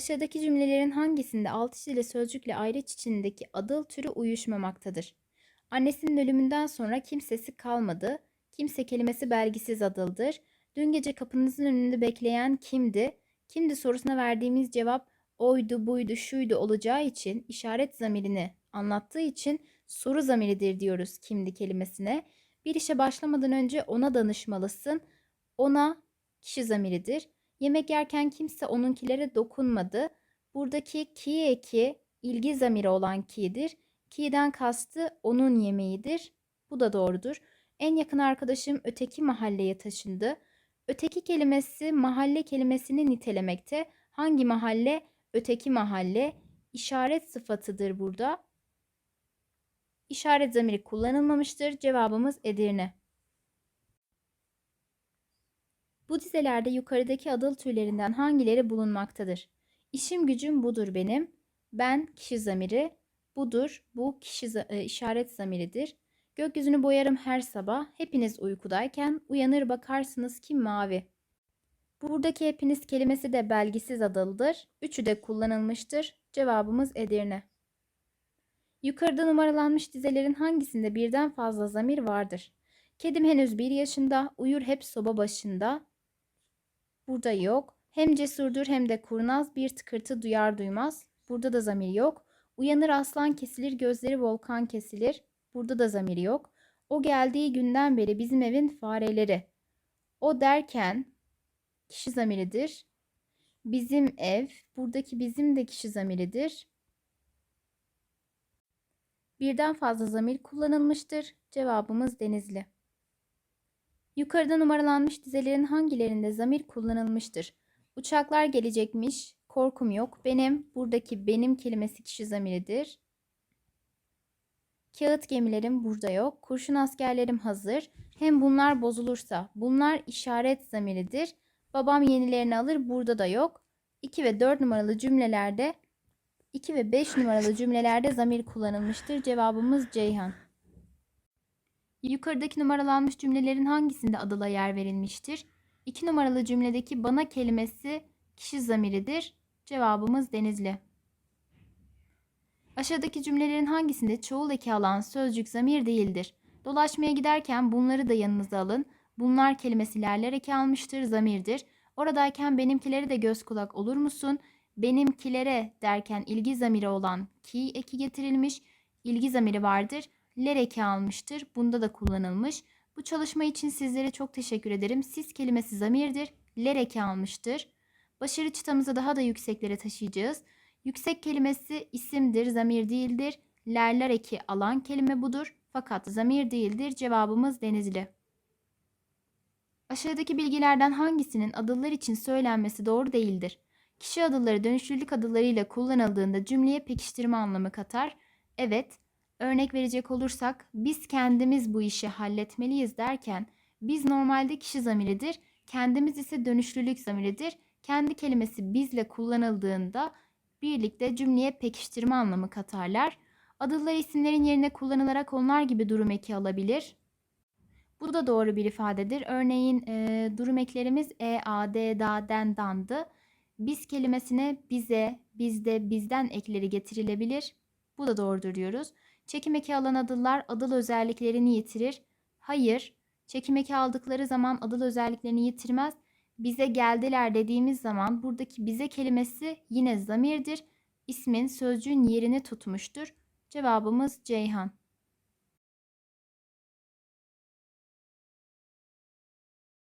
Aşağıdaki cümlelerin hangisinde alt çizili sözcükle ayrıç içindeki adıl türü uyuşmamaktadır? Annesinin ölümünden sonra kimsesi kalmadı. Kimse kelimesi belgisiz adıldır. Dün gece kapınızın önünde bekleyen kimdi? Kimdi sorusuna verdiğimiz cevap oydu, buydu, şuydu olacağı için işaret zamirini anlattığı için soru zamiridir diyoruz kimdi kelimesine. Bir işe başlamadan önce ona danışmalısın. Ona kişi zamiridir. Yemek yerken kimse onunkilere dokunmadı. Buradaki ki eki ilgi zamiri olan ki'dir. Ki'den kastı onun yemeğidir. Bu da doğrudur. En yakın arkadaşım öteki mahalleye taşındı. Öteki kelimesi mahalle kelimesini nitelemekte. Hangi mahalle? Öteki mahalle. İşaret sıfatıdır burada. İşaret zamiri kullanılmamıştır. Cevabımız Edirne. Bu dizelerde yukarıdaki adıl türlerinden hangileri bulunmaktadır? İşim gücüm budur benim. Ben kişi zamiri. Budur. Bu kişi e, işaret zamiridir. Gökyüzünü boyarım her sabah. Hepiniz uykudayken uyanır bakarsınız ki mavi. Buradaki hepiniz kelimesi de belgisiz adıldır. Üçü de kullanılmıştır. Cevabımız Edirne. Yukarıda numaralanmış dizelerin hangisinde birden fazla zamir vardır? Kedim henüz bir yaşında, uyur hep soba başında. Burada yok. Hem cesurdur hem de kurnaz bir tıkırtı duyar duymaz. Burada da zamir yok. Uyanır aslan kesilir, gözleri volkan kesilir. Burada da zamir yok. O geldiği günden beri bizim evin fareleri. O derken kişi zamiridir. Bizim ev, buradaki bizim de kişi zamiridir. Birden fazla zamir kullanılmıştır. Cevabımız Denizli. Yukarıda numaralanmış dizelerin hangilerinde zamir kullanılmıştır? Uçaklar gelecekmiş, korkum yok. Benim, buradaki benim kelimesi kişi zamiridir. Kağıt gemilerim burada yok. Kurşun askerlerim hazır. Hem bunlar bozulursa bunlar işaret zamiridir. Babam yenilerini alır burada da yok. 2 ve 4 numaralı cümlelerde 2 ve 5 numaralı cümlelerde zamir kullanılmıştır. Cevabımız Ceyhan. Yukarıdaki numaralanmış cümlelerin hangisinde adıla yer verilmiştir? 2 numaralı cümledeki bana kelimesi kişi zamiridir. Cevabımız Denizli. Aşağıdaki cümlelerin hangisinde çoğul eki alan sözcük zamir değildir? Dolaşmaya giderken bunları da yanınıza alın. Bunlar kelimesi lerler eki almıştır, zamirdir. Oradayken benimkileri de göz kulak olur musun? Benimkilere derken ilgi zamiri olan ki eki getirilmiş. İlgi zamiri vardır. Ler eki almıştır. Bunda da kullanılmış. Bu çalışma için sizlere çok teşekkür ederim. Siz kelimesi zamirdir. Ler eki almıştır. Başarı çıtamızı daha da yükseklere taşıyacağız. Yüksek kelimesi isimdir, zamir değildir. Lerler eki alan kelime budur. Fakat zamir değildir. Cevabımız Denizli. Aşağıdaki bilgilerden hangisinin adıllar için söylenmesi doğru değildir? Kişi adılları dönüşlülük adıllarıyla kullanıldığında cümleye pekiştirme anlamı katar. Evet, örnek verecek olursak biz kendimiz bu işi halletmeliyiz derken biz normalde kişi zamiridir, kendimiz ise dönüşlülük zamiridir. Kendi kelimesi bizle kullanıldığında birlikte cümleye pekiştirme anlamı katarlar. Adıllar isimlerin yerine kullanılarak onlar gibi durum eki alabilir. Bu da doğru bir ifadedir. Örneğin e, durum eklerimiz e, a, d, da, den, dandı. Biz kelimesine bize, bizde, bizden ekleri getirilebilir. Bu da doğrudur diyoruz. Çekim eki alan adıllar adıl özelliklerini yitirir. Hayır, çekim eki aldıkları zaman adıl özelliklerini yitirmez. Bize geldiler dediğimiz zaman buradaki bize kelimesi yine zamirdir. İsmin, sözcüğün yerini tutmuştur. Cevabımız Ceyhan.